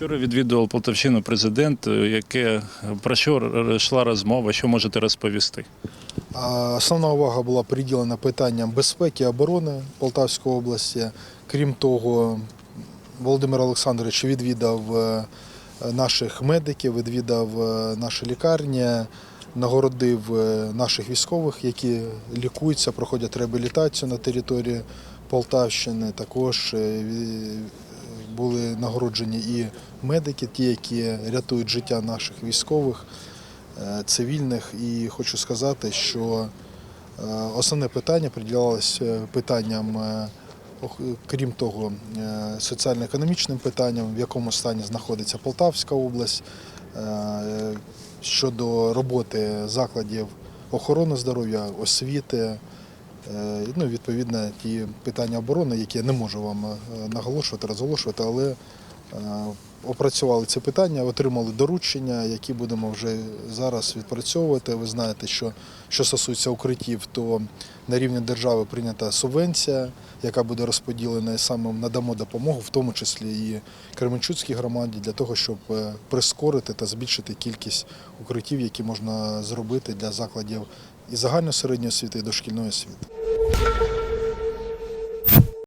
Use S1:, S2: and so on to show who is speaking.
S1: Вчора відвідував Полтавщину президент. Яке про що йшла розмова? Що можете розповісти?
S2: Основна увага була приділена питанням безпеки оборони Полтавської області. Крім того, Володимир Олександрович відвідав е, наших медиків, відвідав е, наші лікарні, нагородив е, наших військових, які лікуються, проходять реабілітацію на території Полтавщини. Також е, були нагороджені і медики, ті, які рятують життя наших військових е, цивільних. І хочу сказати, що е, основне питання приділялося питанням, е, крім того, соціально-економічним питанням, в якому стані знаходиться Полтавська область, щодо роботи закладів охорони здоров'я, освіти. Е, Ну, відповідно, ті питання оборони, які я не можу вам е, наголошувати, розголошувати, але е, опрацювали ці питання, отримали доручення, які будемо вже зараз відпрацьовувати. Ви знаєте, що що стосується укриттів, то на рівні держави прийнята субвенція, яка буде розподілена і саме надамо допомогу, в тому числі і Кременчуцькій громаді, для того, щоб прискорити та збільшити кількість укриттів, які можна зробити для закладів і загальної середньої освіти, і дошкільної освіти. thank you